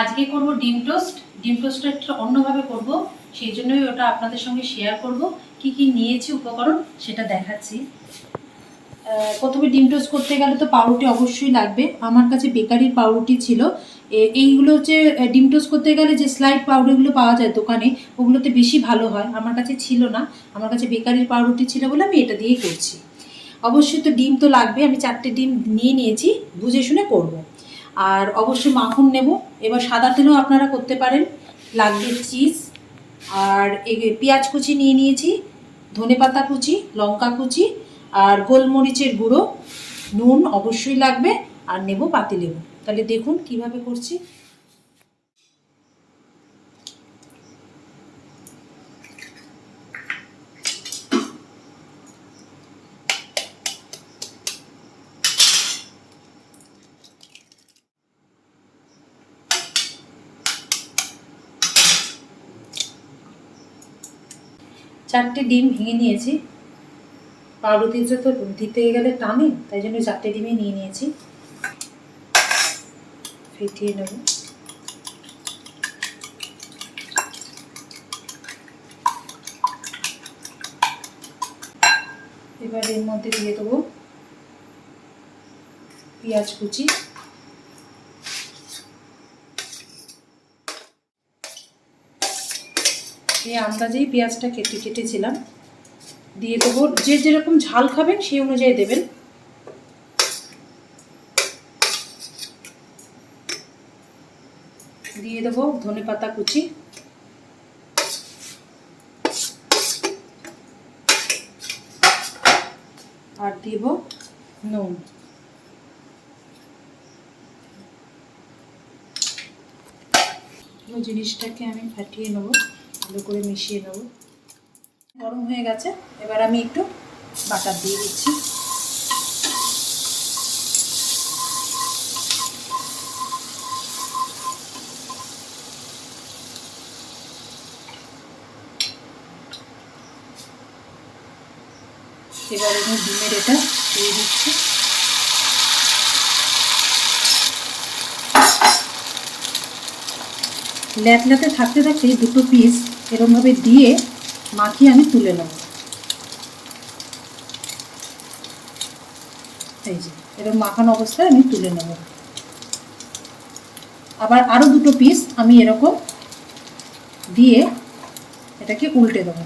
আজকে করব ডিম টোস্ট। ডিম টোস্টটা একটু অন্যভাবে করব, সেই জন্যই ওটা আপনাদের সঙ্গে শেয়ার করব। কি কি নিয়েছি, উপকরণ সেটা দেখাচ্ছি। প্রথমে ডিম টোস্ট করতে গেলে তো পাউরুটি অবশ্যই লাগবে। আমার কাছে বেকারির পাউরুটি ছিল। এইগুলো হচ্ছে ডিম টোস্ট করতে গেলে যে স্লাইড পাউডারগুলো পাওয়া যায় দোকানে, ওগুলোতে বেশি ভালো হয়। আমার কাছে ছিল না। আমার কাছে বেকারির পাউরুটি ছিল বলে আমি এটা দিয়েই করছি। অবশ্যই তো ডিম তো লাগবে। আমি চারটে ডিম নিয়ে নিয়েছি। বুঝে শুনে করব। আর অবশ্যই মাখন নেব। এবার সাদা তেলও আপনারা করতে পারেন লাগবে চিজ, আর পেঁয়াজ কুচি নিয়ে নিয়েছি, ধনে পাতা কুচি, লঙ্কা কুচি, আর গোলমরিচের গুঁড়ো, নুন অবশ্যই লাগবে, আর নেব পাতিলেবু। তাহলে দেখুন কীভাবে করছি। চারটে ডিম ভেঙে নিয়েছি। পাউরুটিতে তো দিতে গেলে টানে, তাই জন্য চারটে ডিমই নিয়ে নিয়েছি। ফেটিয়ে নেব। এবার এর মধ্যে দিয়ে দেবো পেঁয়াজ কুচি। এই আন্দাজেই পেঁয়াজটা কেটে কেটেছিলাম। দিয়ে দেবো, যে যেরকম ঝাল খাবেন সেই অনুযায়ী দেবেন। দিয়ে দেবো ধনে পাতা কুচি। আর দিব নুন। জিনিসটাকে আমি ফাটিয়ে নেব। ভালো করে মিশিয়ে নেব। গরম হয়ে গেছে, এবার আমি একটু বাটার দিয়ে দিচ্ছি। এবার আমি ডিমের এটা দিয়ে দিচ্ছি। ল্যাটলাতে থাকতে থাকতে দুটো পিস এরমভাবে দিয়ে মাখিয়ে আমি তুলে নেব। এই যে এরকম মাখানো অবস্থায় আমি তুলে নেব। আবার আরও দুটো পিস আমি এরকম দিয়ে এটাকে উল্টে দেবো।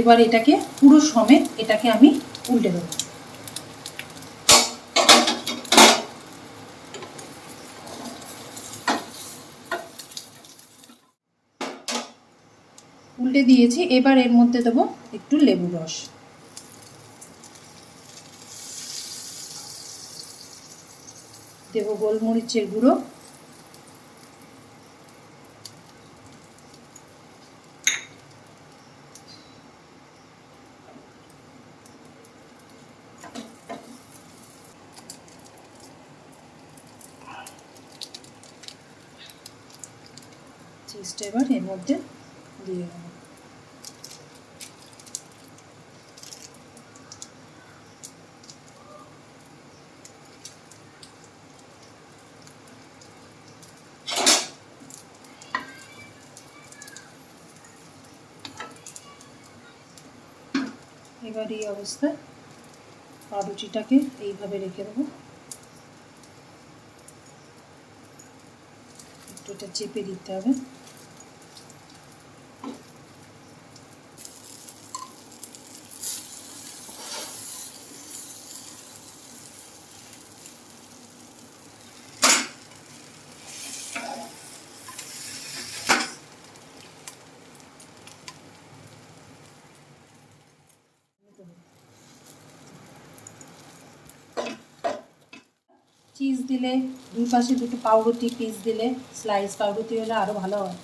এবার এটাকে পুরো সমেত এটাকে আমি উল্টে দেবো। উল্টে দিয়েছি, এবার এর মধ্যে দেবো একটু লেবু রস। দেবো গোলমরিচের গুঁড়ো চিজটা এবার এর মধ্যে দিয়ে দেবো। এবার এই অবস্থায় পাউরুটিটাকে এইভাবে রেখে দেবো। একটু এটা চেপে দিতে হবে। চিজ দিলে, দুই পাশে দুটো পাউরুটি পিস দিলে স্লাইস পাউরুটি হলে আরও ভালো হয়।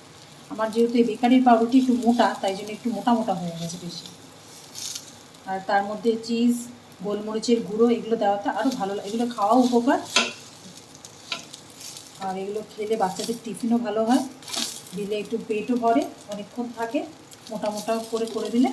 আমার যেহেতু এই বেকারির পাউরুটি একটু মোটা, তাই জন্য একটু মোটা মোটা হয়ে গেছে বেশি। আর তার মধ্যে চিজ গোলমরিচের গুঁড়ো, এগুলো দেওয়াতে আরও ভালো লাগে। এগুলো খাওয়া উপকার। আর এগুলো খেলে বাচ্চাদের টিফিনও ভালো হয়। দিলে একটু পেটও ভরে, অনেকক্ষণ থাকে, মোটা মোটা করে করে দিলে